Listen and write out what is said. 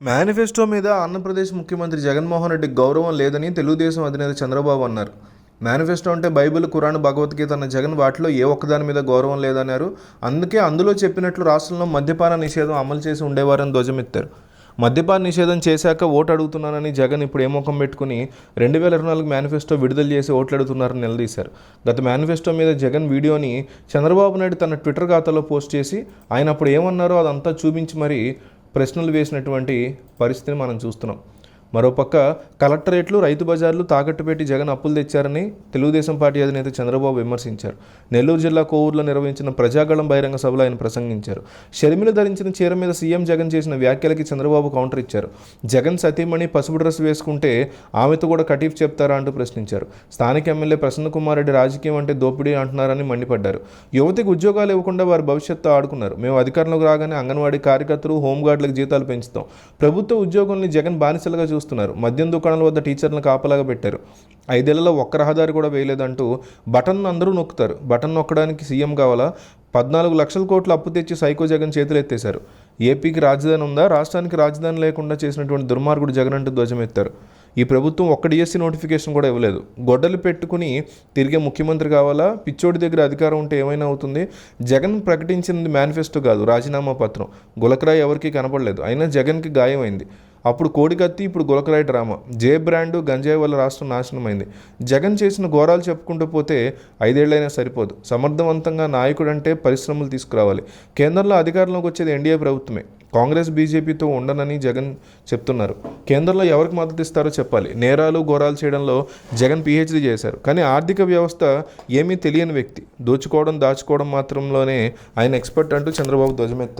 Manifesto మీద ఆంధ్రప్రదేశ్ ముఖ్యమంత్రి జగన్మోహన్ రెడ్డి గౌరవం లేదని తెలుగుదేశం అధినేత చంద్రబాబు అన్నారు. మేనిఫెస్టో అంటే బైబిల్ కురాన్ భగవద్గీత అన్న జగన్ వాటిలో ఏ ఒక్కదాని మీద గౌరవం లేదన్నారు. అందుకే అందులో చెప్పినట్లు రాష్ట్రంలో మద్యపాన నిషేధం అమలు చేసి ఉండేవారని ధ్వజమెత్తారు. మద్యపాన నిషేధం చేశాక ఓటు అడుగుతున్నానని జగన్ ఇప్పుడు ఏ ముఖం పెట్టుకుని రెండు వేల ఇరవై నాలుగు మేనిఫెస్టో విడుదల చేసి ఓట్లు అడుగుతున్నారని నిలదీశారు. గత మేనిఫెస్టో మీద జగన్ వీడియోని చంద్రబాబు నాయుడు తన ట్విట్టర్ ఖాతాలో పోస్ట్ చేసి ఆయన అప్పుడు ఏమన్నారో అదంతా చూపించి మరి ప్రశ్నలు వేసినటువంటి పరిస్థితిని మనం చూస్తున్నాం. మరోపక్క కలెక్టరేట్లు రైతు బజార్లు తాకట్టు పెట్టి జగన్ అప్పులు తెచ్చారని తెలుగుదేశం పార్టీ అధినేత చంద్రబాబు విమర్శించారు. నెల్లూరు జిల్లా కోవూరులో నిర్వహించిన ప్రజాగళం బహిరంగ సభలో ఆయన ప్రసంగించారు. షర్మిల ధరించిన చీర మీద సీఎం జగన్ చేసిన వ్యాఖ్యలకి చంద్రబాబు కౌంటర్ ఇచ్చారు. జగన్ సతీమణి పసుపు డ్రెస్ వేసుకుంటే ఆమెతో కూడా కటీఫ్ చెప్తారా అంటూ ప్రశ్నించారు. స్థానిక ఎమ్మెల్యే ప్రసన్న కుమార్ రెడ్డి రాజకీయం అంటే దోపిడీ అంటున్నారని మండిపడ్డారు. యువతికి ఉద్యోగాలు ఇవ్వకుండా వారి భవిష్యత్తు ఆడుకున్నారు. మేము అధికారంలోకి రాగానే అంగన్వాడీ కార్యకర్తలు హోంగార్డులకు జీతాలు పెంచుతాం. ప్రభుత్వ ఉద్యోగుల్ని జగన్ బానిసలుగా చూస్తున్నారు. మద్యం దుకాణాల వద్ద టీచర్లను కాపలాగా పెట్టారు. ఐదేళ్ళలో ఒక్క రహదారి కూడా వేయలేదంటూ బటన్ అందరూ నొక్కుతారు. బటన్ నొక్కడానికి సీఎం కావాలా? పద్నాలుగు లక్షల కోట్లు అప్పు తెచ్చి సైకో జగన్ చేతులు ఎత్తేశారు. ఏపీకి రాజధాని ఉందా? రాష్ట్రానికి రాజధాని లేకుండా చేసినటువంటి దుర్మార్గుడు జగన్ అంటూ ధ్వజమెత్తారు ఈ ప్రభుత్వం ఒక్క డిఎస్సీ నోటిఫికేషన్ కూడా ఇవ్వలేదు. గొడ్డలు పెట్టుకుని తిరిగే ముఖ్యమంత్రి కావాలా? పిచ్చోడి దగ్గర అధికారం ఉంటే ఏమైనా అవుతుంది? జగన్ ప్రకటించింది మేనిఫెస్టో కాదు రాజీనామా పత్రం. గులకరాయి ఎవరికీ కనపడలేదు. అయినా జగన్కి గాయమైంది. అప్పుడు కోడికత్తి ఇప్పుడు గులకరాయి డ్రామా. జే బ్రాండు గంజాయి వల్ల రాష్ట్రం నాశనమైంది. జగన్ చేసిన ఘోరాలు చెప్పుకుంటూ పోతే ఐదేళ్ళైనా సరిపోదు. సమర్థవంతంగా నాయకుడు అంటే పరిశ్రమలు తీసుకురావాలి. కేంద్రంలో అధికారంలోకి వచ్చేది ఎన్డీఏ ప్రభుత్వమే. కాంగ్రెస్ బీజేపీతో ఉండనని జగన్ చెప్తున్నారు. కేంద్రంలో ఎవరికి మద్దతు ఇస్తారో చెప్పాలి. నేరాలు ఘోరాలు చేయడంలో జగన్ పీహెచ్డీ చేశారు. కానీ ఆర్థిక వ్యవస్థ ఏమీ తెలియని వ్యక్తి. దోచుకోవడం దాచుకోవడం మాత్రంలోనే ఆయన ఎక్స్పర్ట్ అంటూ చంద్రబాబు ధ్వజమెత్తారు.